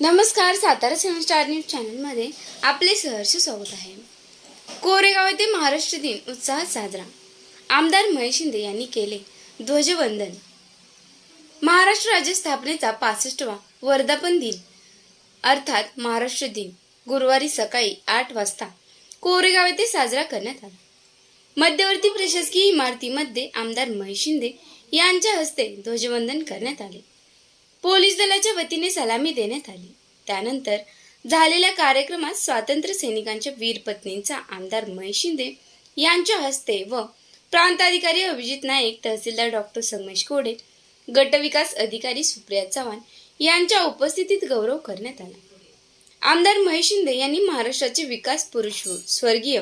नमस्कार सातारा सेवन star news चॅनलमध्ये आपले सहर्ष स्वागत आहे. कोरेगाव येथे महाराष्ट्र दिन उत्साहात साजरा. आमदार महेश शिंदे यांनी केले ध्वजवंदन. महाराष्ट्र राज्य स्थापनेचा पासष्टवा वर्धापन दिन अर्थात महाराष्ट्र दिन गुरुवारी सकाळी आठ वाजता कोरेगाव येथे साजरा करण्यात आला. मध्यवर्ती प्रशासकीय इमारतीमध्ये आमदार महेश शिंदे यांच्या हस्ते ध्वजवंदन करण्यात आले. पोलीस दलाच्या वतीने सलामी देण्यात आली. त्यानंतर झालेल्या कार्यक्रमात स्वातंत्र्य सैनिकांच्या वीर पत्नींचा आमदार महेश शिंदे यांच्या हस्ते व प्रांताधिकारी अभिजित नाईक तहसीलदार डॉक्टर संगमेश कोडे गटविकास अधिकारी सुप्रिया चव्हाण यांच्या उपस्थितीत गौरव करण्यात आला. आमदार महेश शिंदे यांनी महाराष्ट्राचे विकास पुरुष स्वर्गीय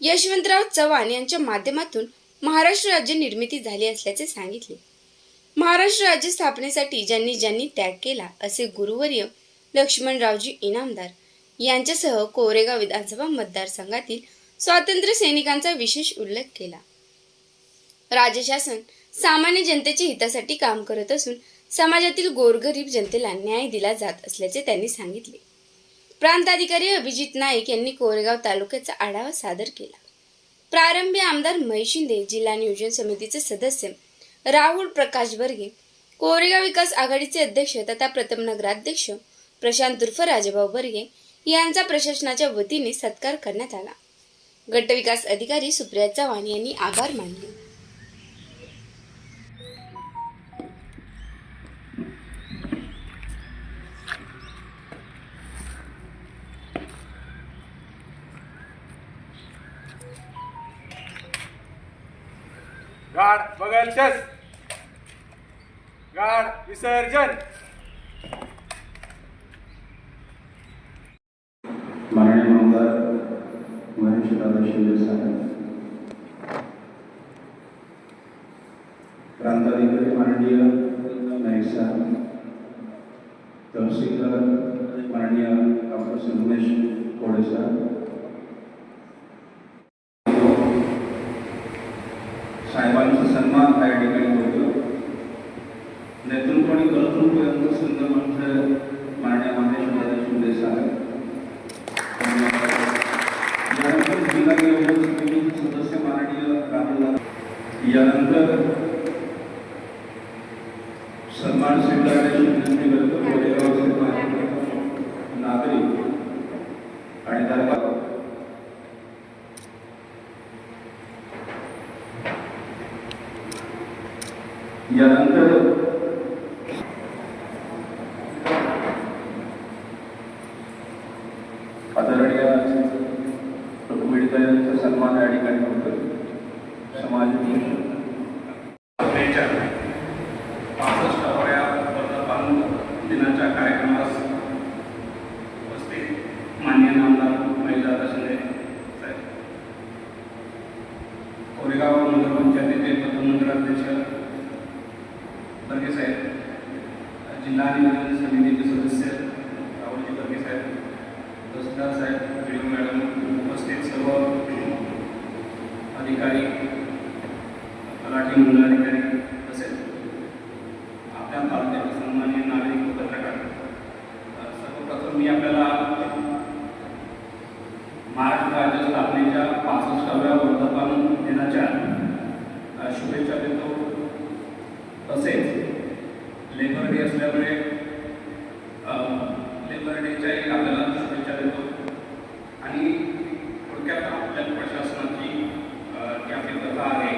यशवंतराव चव्हाण यांच्या माध्यमातून महाराष्ट्र राज्य निर्मिती झाली असल्याचे सांगितले. महाराष्ट्र राज्य स्थापनेसाठी ज्यांनी ज्यांनी त्याग केला असे गुरुवर्य लक्ष्मणरावजी इनामदार यांच्यासह कोरेगाव विधानसभा मतदारसंघातील स्वातंत्र्य सैनिकांचा विशेष उल्लेख केला. राज्य शासन सामान्य जनतेच्या हितासाठी काम करत असून समाजातील गोरगरीब जनतेला न्याय दिला जात असल्याचे त्यांनी सांगितले. प्रांताधिकारी अभिजित नाईक यांनी कोरेगाव तालुक्याचा आढावा सादर केला. प्रारंभी आमदार महेश शिंदे जिल्हा नियोजन समितीचे सदस्य राहुल प्रकाश बर्गे कोरेगाव विकास आघाडीचे अध्यक्ष तथा प्रथम नगराध्यक्ष प्रशांत उर्फ राजेभाऊ बर्गे यांचा प्रशासनाच्या वतीने सत्कार करण्यात आला. गटविकास अधिकारी सुप्रिया चव्हाण यांनी आभार मानले. गाड बगलचस गाड विसर्जन. माननीय आमदार महेश दादा शिंदे साहेब. प्रांताधिकारी माननीय नाईक साहेब. तहसीलदार माननीय डॉक्टर संगमेश कोडे साहेब साहेबांचा सन्मान त्या ठिकाणी होतो नेतृत्व आणि कर्तृत्व यांचं संगमांचं माननीय महेश दादा शिंदे साहेब यानंतर जिल्हा नियोजन समितीचे सदस्य माननीय राहुल यानंतर सन्मान स्वीकारण्याची विनंती करतो कोरेगावचे माजी नागरिक आणि दरबार. यानंतर आदरणीय रुक्मिणीताईंचा सन्मान या ठिकाणी होतो समाज आपल्याच्या पासष्टाव्या वर्धापन दिनाच्या कार्यक्रमास उपस्थित मान्य नामदार महिला शिंदे साहेब कोरेगाव नगरपंचायतीचे प्रथम नगराध्यक्ष बर्गे साहेब जिल्हा नियोजन समितीचे सदस्य राहुलजी बर्गे साहेब तहसीलदार साहेब व्हिडिओ मॅडम उपस्थित सर्व अधिकारी तलाठी मुलाधिकारी अधिकारी तसेच आपल्या तालुक्याचे सन्मान्य नागरिक व पत्रकार अ, सर्वप्रथम मी आपल्याला महाराष्ट्र राज्य स्थापनेच्या पासष्टाव्या वर्धापन दिनाच्या अ, शुभेच्छा देतो तसेच लेबर डे असल्यामुळे अ, लेबर डेच्याही आपल्याला शुभेच्छा देतो आणि थोडक्यात आपल्या प्रशासनाची अ, जी आपली प्रथा आहे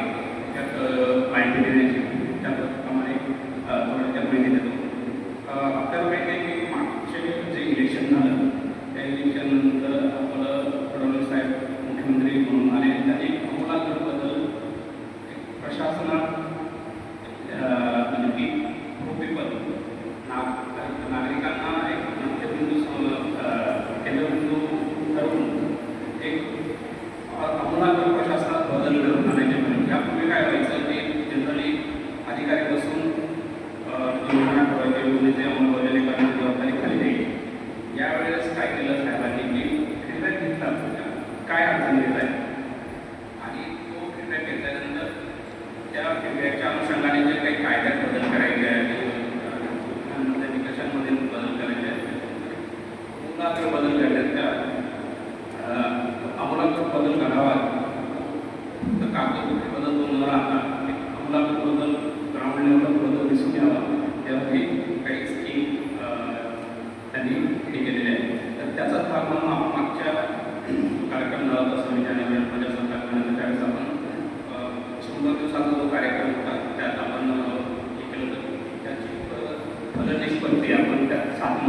त्यात अ, माहिती देण्याची त्याप्रमाणे अ, थोडक्यात माहिती देतो अ, आपल्याला माहिती आहे की मागचे जे इलेक्शन झालं त्या इलेक्शननंतर आपलं फडणवीस साहेब मुख्यमंत्री म्हणून आले त्यांनी आमूलाग्र बदल एक प्रशासनात अ, म्हणजे की पीपल नाग नागरिकांना एक मध्यबिंदू सम- अ, केंद्रबिंदू ठरवून एक आमूलाग्र प्रशासनात बदल घडवून आणायचे म्हणजे यापूर्वी काय व्हायचं की जनरली अधिकारी बसून अ, योजना ठरवायच्या योजनेचे अंमलबजावणी करण्याची जबाबदारी खाली द्यायची यावेळेस काय केलं साहेबांनी की फीडबॅक घेतला काय अडचण येत आहे आणि तो फीडबॅक घेतल्यानंतर त्या फीडबॅकच्या अनुषंगाने जे काही कायद्यात बदल करायचे आहेत किंवा, अ, निकषांमध्ये बदल करायचे आहेत पुन्हा आमूलाग्र बदल करण्यात त्या अं, बदल करावा तर कागदपत्री बदल तो न राहता एक बदल ग्राउंड लेवलला बदल दिसून यावा. यासाठी काही स्कीम त्यांनी हे केलेले आहे तर त्याचा भाग म्हणून आपण मागच्या कार्यक्रम झाला होता सव्वीस जानेवारी माझ्या सरकारपर्यंत त्यावेळेस आपण शंभर दिवसाचा जो कार्यक्रम होता त्यात आपण हे केलं होतं. त्याची फलनिष्पत्ती आपण त्या सात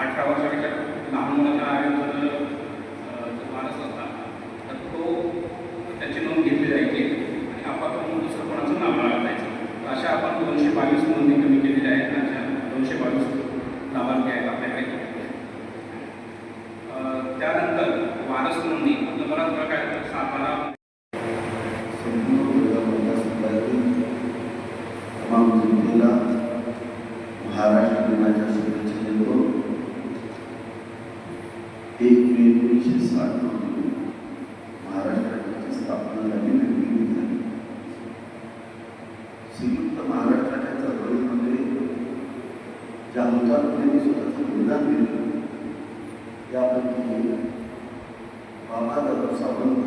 अठरा वर्षापेक्षा लहान मुलाच्या आयुष्यात वारस असतात तर तो त्याची नोंद घेतली जायची आणि अपात्र दुसरं कोणाचं नाव लागायचं तर अशा आपण दोनशे बावीस नोंदी कमी केलेल्या आहेत अशा दोनशे बावीस लाभार्थी आहेत आपल्याकडे. त्यानंतर वारस नोंदणी आपलं बराच वेळा काय सातारा तमाम जनतेला महाराष्ट्र दिनाच्या शुभेच्छा देतो एक मे एकोणीसशे साठमध्ये महाराष्ट्र राज्याची स्थापना झाली निर्मिती झाली संयुक्त महाराष्ट्राच्या चळवळीमध्ये ज्या हुतात्म्यांनी स्वतःचं बलिदान दिलं त्यापैकी बाबासाहेब सावंत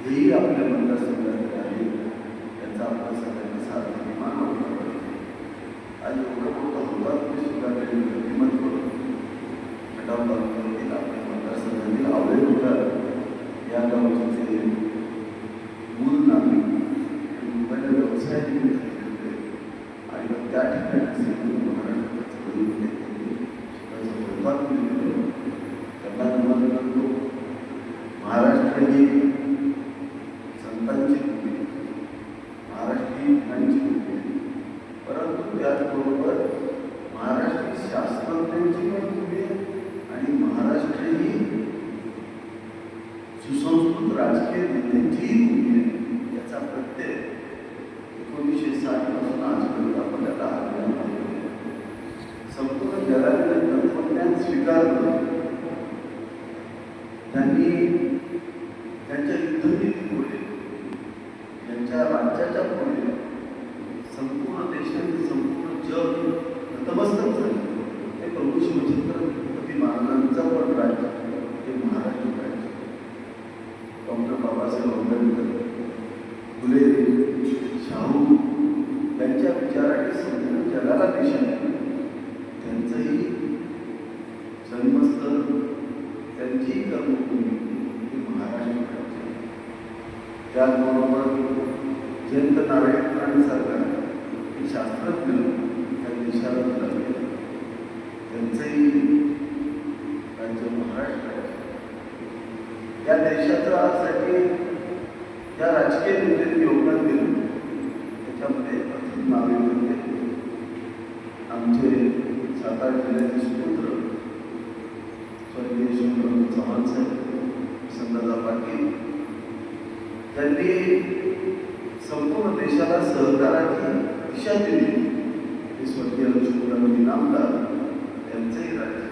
हेही आपल्या मतदारसंघातील आहे त्याचा आपल्या सगळ्यांनी सार्थ अभिमान वाटला पाहिजे आज एवढं मोठं हुतात्मे सुद्धा त्यांनी व्यक्तिमत्व खटाव तालुक्यातील आपल्या मतदारसंघातील आवळे होतात या गावचे ते मूळ नागरिक ते मुंबईला व्यवसाय निमित्त गेले होते आणि मग त्या ठिकाणी संयुक्त महाराष्ट्राच्या चळवळीमध्ये त्यांनी स्वतःचं हुतात्म्य दिलं त्यांना नमन करतो महाराष्ट्र ही संतांची भूमी महाराष्ट्र ही ज्ञानाची भूमी परंतु त्याचबरोबर महाराष्ट्र शास्त्रज्ञांची पण भूमी आणि महाराष्ट्र ही सुसंस्कृत राजकीय नेत्यांचीही भूमी आहे. याचा प्रत्यय एकोणीसशे साठपासून आजपर्यंत आपल्याला आढळून संपूर्ण जगाने तत्वज्ञान स्वीकारलं. त्यांनी त्यांच्या युद्धनीती युद्धनीतीमुळे त्यांच्या राज्याच्या पुढे संपूर्ण देशाने संपूर्ण जग नतमस्तक झाले हे प्रभू शिवछत्रपती महाराजांचं पण राज्य हे महाराष्ट्र राज्य डॉक्टर बाबासाहेब आंबेडकर फुले शाहू यांच्या विचाराने संपूर्ण जगाला दिशा दिली त्यांचंही जन्मस्थळ त्यांची कर्मभूमी ही महाराष्ट्र राज्य आहे. त्याचबरोबर जयंत नारायण राणे सरकार हे शास्त्रज्ञ या देशाला लागले त्यांचंही राज्य महाराष्ट्र राज्य या देशाचं आजसाठी ज्या राजकीय नेत्यांनी योगदान दिलं. त्याच्यामध्ये प्रथम नावे म्हणजे आमचे सातारा जिल्ह्याचे त्यांनी संपूर्ण देशाला सहकाराची दिशा दिली. हे स्वर्गीय लक्ष्मीराव नामदार त्यांचंही राज्य.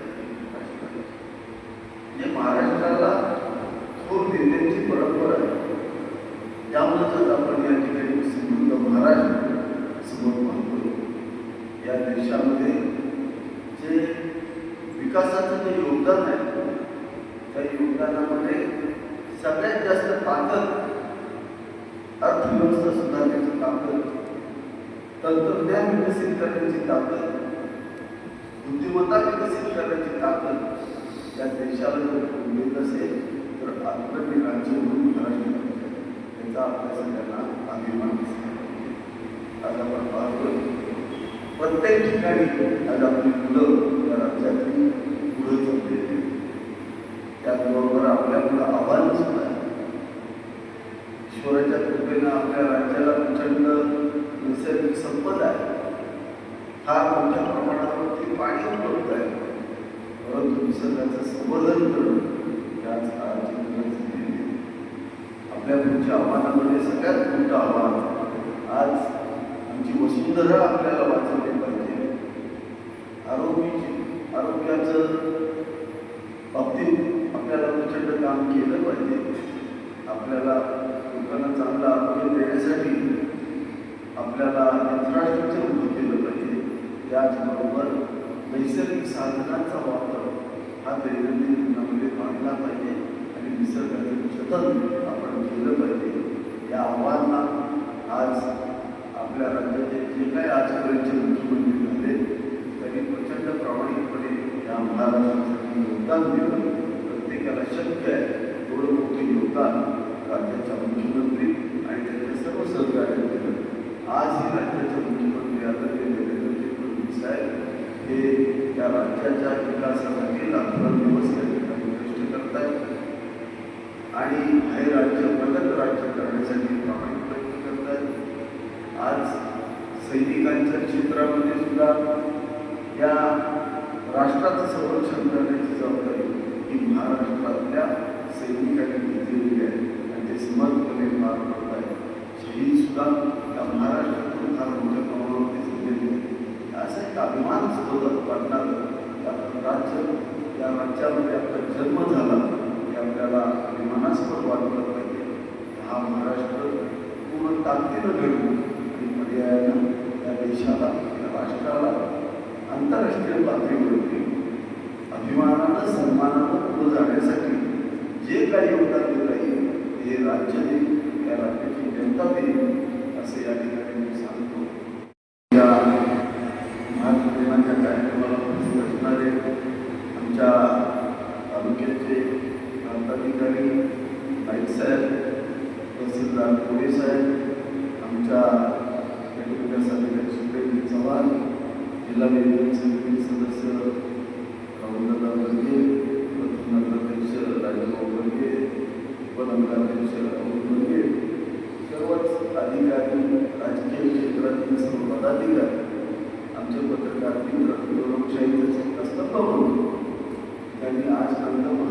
म्हणजे महाराष्ट्राला थोर देण्याची परंपरा आहे. त्यामुळेच आपण या ठिकाणी समृद्ध महाराष्ट्र समोर मानतो या देशामध्ये जे विकासाचं जे योगदान आहे त्या योगदानामध्ये सगळ्यात जास्त ताकद अर्थव्यवस्था सुधारण्याची ताकद तंत्रज्ञान विकसित करण्याची ताकद बुद्धिमत्ता विकसित करण्याची ताकद या देशाला जर मिळत असेल तर अग्रणी राज्य म्हणून राहील याचा आपल्या सगळ्यांना अभिमान आज आपण पाहतोय प्रत्येक ठिकाणी आज आपली मुलं या राज्यातली पुढे चाललेली आहेत. त्याचबरोबर आपल्या मुलं आव्हानं सुद्धा आहे ईश्वराच्या कृपेनं आपल्या राज्याला प्रचंड नैसर्गिक संपदा आहे फार मोठ्या प्रमाणावरती पाणी उपलब्ध आहे परंतु निसर्गाचं संवर्धन करणं याच काळाची गरज झालेली आहे. आपल्या पुढच्या आव्हानामध्ये सगळ्यात मोठं आव्हान आज आमची वसुंधरा आपल्याला वाचवली पाहिजे आरोग्याची आरोग्याचं बाबतीत आपल्याला प्रचंड काम केलं पाहिजे आपल्याला लोकांना चांगला आरोग्य देण्यासाठी आपल्याला इन्फ्रास्ट्रक्चर उभं केलं पाहिजे त्याचबरोबर नैसर्गिक साधनांचा वापर हा दैनंदिन जीवनामध्ये वाढला पाहिजे आणि निसर्गाचं जतन आपण केलं पाहिजे. या आव्हानांना आज आपल्या राज्याचे जे काही आजपर्यंतचे मुख्यमंत्री झाले त्यांनी प्रचंड प्रामाणिकपणे योगदान देऊन प्रत्येकाला शक्य आहे एवढं मोठं योगदान राज्याच्या मुख्यमंत्री आणि त्यांच्या सर्व सहकार्यांनी दिलं आजही राज्याचे मुख्यमंत्री आदरणीय देवेंद्रजी फडणवीस साहेब हे त्या राज्याच्या विकासासाठी रात्रंदिवस त्या ठिकाणी कष्ट करत आहेत आणि हे राज्य प्रगत राज्य करण्यासाठी प्रामाणिक प्रयत्न करत आहेत आज सैनिकांच्या क्षेत्रामध्ये सुद्धा या राष्ट्राचं संरक्षण करण्याची जबाबदारी ही महाराष्ट्रातल्या सैनिकांनी घेतलेली आहे आणि ते समर्थपणे पार पडत आहे शहीद सुद्धा त्या महाराष्ट्रातून फार मोठ्या प्रमाणावरती झालेले आहे असं एक अभिमान स्फोटक वाटणारं की आपलं राज्य या राज्यामध्ये आपला जन्म झाला हे आपल्याला अभिमानास्पद वाटलं पाहिजे. हा महाराष्ट्र पूर्ण ताकदीनं घडवून आणि पर्यायानं त्या देशाला त्या राष्ट्राला आंतरराष्ट्रीय पातळीवरती अभिमानानं सन्मानानं पुढे जाण्यासाठी जे काही योगदान देता येईल हे राज्य देईल या राज्याची जनता देईल असे या ठिकाणी मी सांगतो. या महात्मा कार्यक्रमाला उपस्थित असणारे आमच्या तालुक्याचे प्रांताधिकारी नाईक साहेब तहसीलदार पोलीस साहेब आमच्या विकास सुप्रेम चव्हाण जिल्हा नियोजन समिती सदस्य राहुलदादा बर्गे प्रथम नगराध्यक्ष राजभाऊ बर्गे उपनगराध्यक्ष राहुल बर्गे सर्वच अधिकारी राजकीय क्षेत्रातील सर्व पदाधिकारी आमचे पत्रकार मित्र लोकशाहीचे स्तंभ म्हणून त्यांनी आज महाराष्ट्राच्या